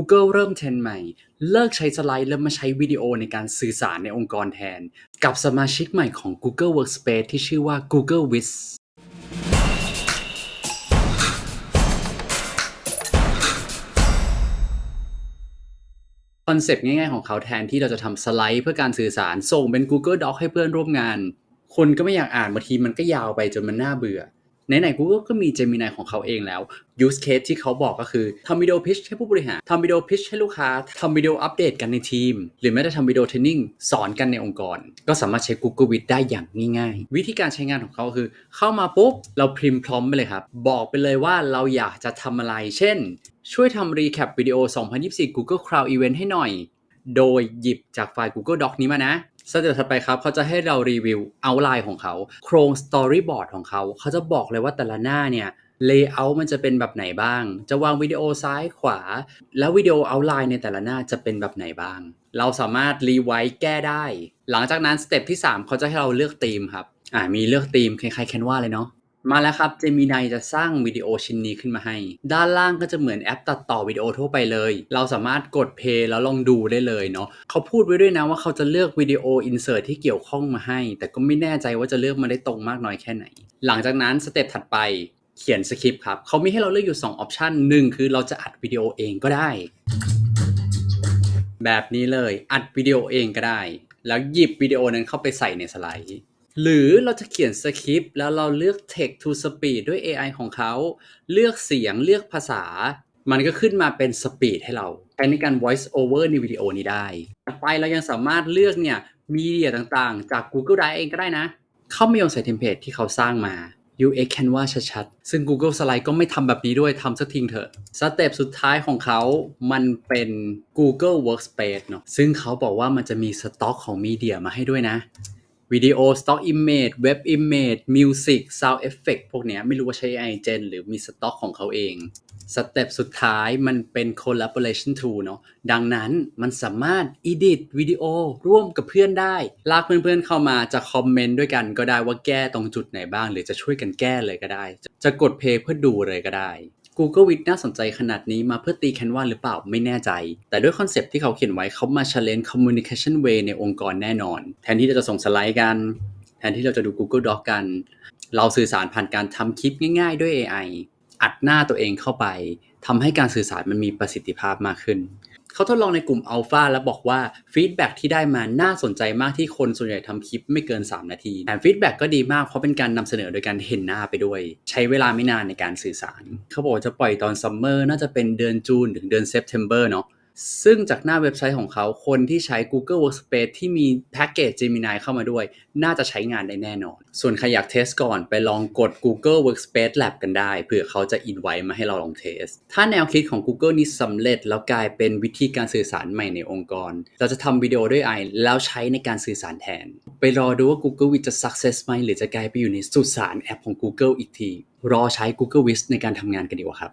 Google เริ่มเทรนใหม่ เลิกใช้สไลด์แล้วมาใช้วิดีโอในการสื่อสารในองค์กรแทน กับสมาชิกใหม่ของ Google Workspace ที่ชื่อว่า Google Wiz คอนเซปต์ง่ายๆของเขาแทนที่เราจะทำสไลด์เพื่อการสื่อสารส่งเป็น Google Doc ให้เพื่อนร่วมงาน คนก็ไม่อยากอ่านบางทีมันก็ยาวไปจนมันน่าเบื่อ ไหนๆ Google ก็มี Gemini ของเขาเองแล้ว use case ที่เขาบอกก็คือทำวิดีโอพิชให้ผู้บริหารทำวิดีโอพิชให้ลูกค้าทำวิดีโออัปเดตกันในทีม หรือแม้แต่ทำวิดีโอเทรนนิ่งสอนกันในองค์กร ก็สามารถใช้ Google With ได้อย่างง่ายๆ วิธีการใช้งานของเขาคือ เข้ามาปุ๊บ เราพิมพ์พร้อมไปเลยครับ บอกไปเลยว่าเราอยากจะทำอะไร เช่น ช่วยทำรีแคปวิดีโอ 2024 Google Cloud Event ให้หน่อย โดยหยิบจากไฟล์ Google Doc นี้มานะ สเต็ปถัดไปครับเขาจะให้เรารีวิวเอาไลน์ของเขา โครงสตอรี่บอร์ดของเขาเขาจะบอกเลยว่าแต่ละหน้าเนี่ยเลเยอร์มันจะเป็นแบบไหนบ้าง จะวางวิดีโอซ้ายขวา แล้ววิดีโอเอาไลน์ในแต่ละหน้าจะเป็นแบบไหนบ้าง เราสามารถรีไวท์แก้ได้ หลังจากนั้นสเต็ปที่ 3 เขาจะให้เราเลือกธีมครับอ่ามีเลือกธีมคล้ายๆแคนวาเลยเนาะ มาแล้วครับ Gemini จะสร้างวิดีโอชิ้นนี้ขึ้นมาให้ ด้านล่างก็จะเหมือนแอปตัดต่อวิดีโอทั่วไปเลย เราสามารถกดเพย์แล้วลองดูได้เลยเนาะเขาพูดไว้ด้วยนะว่าเขาจะเลือกวิดีโออินเสิร์ตที่เกี่ยวข้องมาให้ แต่ก็ไม่แน่ใจว่าจะเลือกมาได้ตรงมากน้อยแค่ไหน หลังจากนั้นสเต็ปถัดไปเขียนสคริปต์ครับเขามีให้เราเลือกอยู่2ออปชันหนึ่งคือเราจะอัดวิดีโอเองก็ได้ แบบนี้เลยอัดวิดีโอเองก็ได้ แล้วหยิบวิดีโอนั้นเข้าไปใส่ในสไลด์ หรือเราจะเขียนสคริปต์แล้วเราเลือก text to speech ด้วย AI ของเขา เลือกเสียงเลือกภาษา มันก็ขึ้นมาเป็น speed ให้เราใช้ในการ voice over ในวิดีโอนี้ได้ต่อไปเรายังสามารถเลือกเนี่ยมีเดียต่างๆ จาก Google Drive เองก็ได้นะ เข้ามาโยนใส่เทมเพลตที่เขาสร้างมา UX Canva ชัดๆ ซึ่ง Google Slide ก็ไม่ทำแบบนี้ด้วยทำสักทิ้งเถอะ สเต็ปสุดท้ายของเขา มันเป็น Google Workspace เนาะซึ่งเขาบอกว่ามันจะมีสต็อกของมีเดียมาให้ด้วยนะ วิดีโอ Stock Image Web Image Music Sound Effect พวกเนี้ยไม่รู้ว่าใช้ AI Gen หรือมีสต็อกของเขาเองสเต็ปสุดท้ายมันเป็น collaboration tool เนาะดังนั้นมันสามารถ edit วิดีโอร่วมกับเพื่อนได้ ลากเพื่อนๆเข้ามาจะคอมเมนต์ด้วยกันก็ได้ว่าแก้ตรงจุดไหนบ้าง หรือจะช่วยกันแก้เลยก็ได้ จะกดเพย์เพื่อดูเลยก็ได้ Google w i t น่าสนใจขนาดนี้มาเพื่อตีแคนวาหรือเปล่าไม่แน่ใจ แต่ด้วยคอนเซปที่เขาเขียนไว้เขามา challenge communication way ในองค์กรแน่นอน แทนที่เราจะส่งสไลด์กัน แทนที่เราจะดู Google Doc กัน เราสื่อสารผ่านการทำคลิปง่าย ๆ ด้วย AI อัดหน้าตัวเองเข้าไปทำให้การสื่อสารมันมีประสิทธิภาพมากขึ้น เขาทดลองในกลุ่มอัลฟาแล้วบอกว่าฟีดแบ็ที่ได้มาน่าสนใจมากที่คนส่วนใหญ่ทำคลิปไม่เกิน 3 นาทีแถมฟีดแบ็ก็ดีมากเพราะเป็นการนำเสนอโดยการเห็นหน้าไปด้วย ใช้เวลาไม่นานในการสื่อสาร เขาบอกว่าจะปล่อยตอนซัมเมอร์น่าจะเป็นเดือนจูนถึงเดือนเซปเทมเบอร์เนาะ ซึ่งจากหน้าเว็บไซต์ของเขา คนที่ใช้ Google Workspace ที่มีแพ็กเกจ Gemini เข้ามาด้วย น่าจะใช้งานได้แน่นอน ส่วนใครอยากเทสก่อนไปลองกด Google Workspace Lab กันได้เผื่อเขาจะอินไว้มาให้เราลองเทส ถ้าแนวคิดของ Google นี้สำเร็จแล้วกลายเป็นวิธีการสื่อสารใหม่ในองค์กร เราจะทำวิดีโอด้วย AI แล้วใช้ในการสื่อสารแทน ไปรอดูว่า Google With จะ success ไหมหรือจะกลายไปอยู่ในสุสานแอปของ Google อีกที รอใช้ Google With ในการทำงานกันดีกว่าครับ